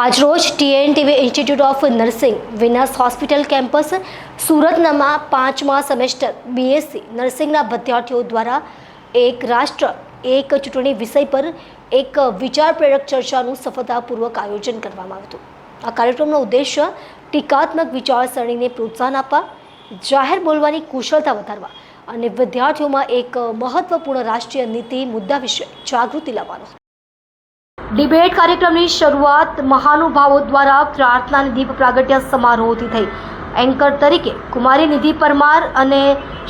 આજરોજ TNTV institute of nursing Venus hospital campus સુરતનામાં પાંચમા semester BSc નર્સિંગના વિદ્યાર્થીઓ દ્વારા એક રાષ્ટ્ર, એક ચૂંટણી વિષય પર એક વિચાર પ્રેરક ચર્ચાનું સફળતાપૂર્વક આયોજન કરવામાં આવ્યું આ કાર્યક્રમનો ઉદ્દેશ્ય ટીકાત્મક વિચારસરણીને પ્રોત્સાહન આપવા, જાહેર બોલવાની કુશળતા વધારવા અને વિદ્યાર્થીઓમાં એક મહત્વપૂર્ણ રાષ્ટ્રીય નીતિ મુદ્દા વિશે જાગૃતિ લાવવાનો ડિબેટ કાર્યક્રમની શરૂઆત મહાનુભાવો દ્વારા પ્રાર્થના દીપ પ્રાગટ્ય સમારોહથી થઈ. એન્કર તરીકે કુમારી નિધિ પરમાર અને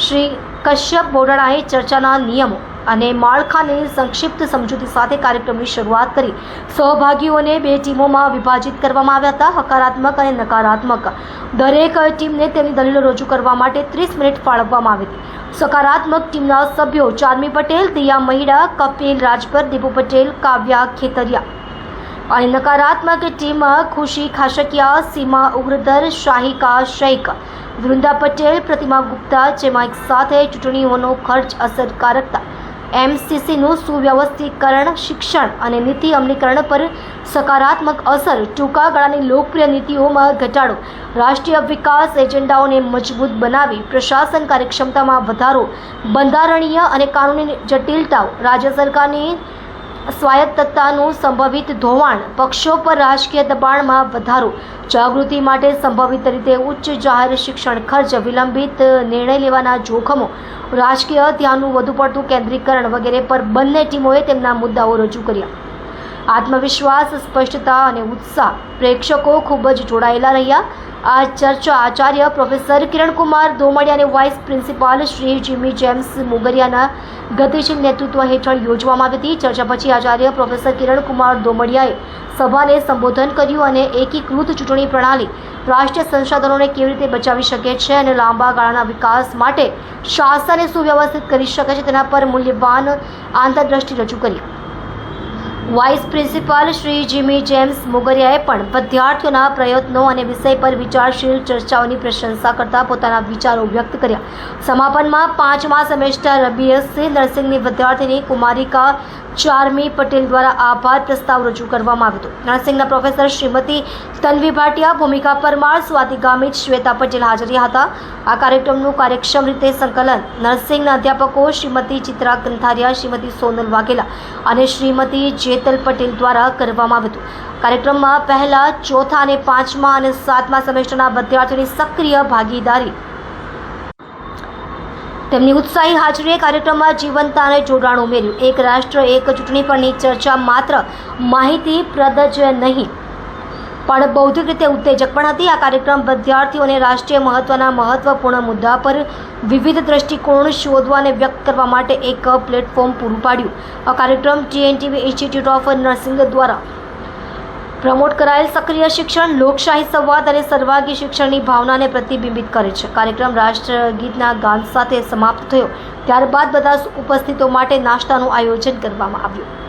શ્રી કશ્યપ બોડાણાએ ચર્ચાના નિયમો અને માળખાની સંક્ષિપ્ત સમજૂતી સાથે કાર્યક્રમની શરૂઆત કરી. સહભાગીઓને બે ટીમોમાં વિભાજિત કરવામાં આવ્યા હતા. હકારાત્મક અને નકારાત્મક. દરેક ટીમને તેમની દલીલો રજૂ કરવા માટે ત્રીસ મિનિટ ફાળવવામાં આવી હતી. સકારાત્મક ટીમના સભ્યો ચાર્મી પટેલ, દિયા મહિડા, કપિલ રાજપર દીપુ પટેલ, કાવ્યા ખેતરિયા. અને નકારાત્મક ટીમ ખુશી ખાશકિયા, સીમા ઉગ્રધર, શાહિકા શૈક. વૃંદા પટેલ, પ્રતિમા ગુપ્તા, જેમાં એક સાથે ચૂંટણીઓનો ખર્ચ અસરકારકતા. એમસીસીનું સુવ્યવસ્થીકરણ, શિક્ષણ અને નીતિ અમલીકરણ પર સકારાત્મક અસર, ટૂંકા ગાળાની લોકપ્રિય નીતિઓમાં ઘટાડો, રાષ્ટ્રીય વિકાસ એજન્ડાઓને મજબૂત બનાવી, પ્રશાસન કાર્યક્ષમતામાં વધારો, બંધારણીય અને કાનૂની જટિલતાઓ, રાજ્ય સરકારની સ્વાયત્તતાનું સંભવિત ધોવાણ પક્ષો પર રાજકીય દબાણમાં વધારો. જાગૃતિ માટે સંભવિત રીતે ઉચ્ચ જાહેર શિક્ષણ ખર્ચ વિલંબિત નિર્ણય લેવાના જોખમો. રાજકીય ધ્યાનનું વધુ પડતું કેન્દ્રીકરણ વગેરે પર બંને ટીમોએ તેમના મુદ્દાઓ રજૂ કર્યા. આત્મવિશ્વાસ, સ્પષ્ટતા અને ઉત્સાહ પ્રેક્ષકો ખૂબ જ જોડાયેલા રહ્યા. આ ચર્ચા આચાર્ય પ્રોફેસર કિરણકુમાર દોમડિયા અને વાઇસ પ્રિન્સિપાલ શ્રી જીમી જેમ્સ મુગરિયાના ગતિશીલ નેતૃત્વ હેઠળ યોજવામાં આવી હતી. ચર્ચા પછી આચાર્ય પ્રોફેસર કિરણકુમાર દોમડિયાએ સભાને સંબોધન કર્યું અને એકીકૃત ચૂંટણી પ્રણાલી રાષ્ટ્રીય સંસાધનોને કેવી રીતે બચાવી શકે છે અને લાંબા ગાળાના વિકાસ માટે શાસનને સુવ્યવસ્થિત કરી શકે છે તેના પર મૂલ્યવાન આંતરદ્રષ્ટિ રજૂ કરી. વાઇસ પ્રિન્સિપાલ શ્રી જીમી જેમ્સ મુગરિયાએ પણ વિદ્યાર્થીઓના પ્રયત્નો અને વિષય પર વિચારશીલ ચર્ચાઓની પ્રશંસા કરતા પોતાના વિચારો વ્યક્ત કર્યા. સમાપનમાં પાંચમા સેમેસ્ટર બીએસસી નર્સિંગની વિદ્યાર્થીની કુમારિકા ચારમી પટેલ દ્વારા આભાર પ્રસ્તાવ રજૂ કરવામાં આવ્યો હતો. નરસિંહના પ્રોફેસર શ્રીમતી તન્વી ભાટિયા ભૂમિકા પરમાર, સ્વાતિ ગામિત, શ્વેતા પટેલ હાજર હતા. આ કાર્યક્રમનું કાર્યક્ષમ રીતે સંકલન નર્સિંગના અધ્યાપકો શ્રીમતી ચિત્રા કંથારિયા, શ્રીમતી સોનલ વાઘેલા અને શ્રીમતી જેતલ પટેલ દ્વારા કરવામાં આવ્યું હતું. કાર્યક્રમમાં પહેલા, ચોથા અને પાંચમા અને સાતમા સેમેસ્ટરના વિદ્યાર્થીઓની સક્રિય ભાગીદારી તેમની ઉત્સાહી હાજરીએ કાર્યક્રમમાં જીવંતતા અને જોડાણ ઉમેર્યું. એક રાષ્ટ્ર, એક ચૂંટણી પરની ચર્ચા માત્ર માહિતીપ્રદ જ નહીં, પણ બૌદ્ધિક રીતે ઉત્તેજક પણ હતી. આ કાર્યક્રમ વિદ્યાર્થીઓને રાષ્ટ્રીય મહત્વના મહત્વપૂર્ણ મુદ્દા પર વિવિધ દ્રષ્ટિકોણ શોધવા અને વ્યક્ત કરવા માટે એક પ્લેટફોર્મ પૂરું પાડ્યું. આ કાર્યક્રમ ટીએનટીવી ઇન્સ્ટિટ્યૂટ ઓફ નર્સિંગ દ્વારા પ્રમોટ કરાયેલ સક્રિય શિક્ષણ, લોકશાહી સંવાદ અને સર્વાગી શિક્ષણની ભાવનાને પ્રતિબિંબિત કરે છે. કાર્યક્રમ રાષ્ટ્રગીતના ગાન સાથે સમાપ્ત થયો. ત્યારબાદ બધા ઉપસ્થિતો માટે નાસ્તાનું આયોજન કરવામાં આવ્યું.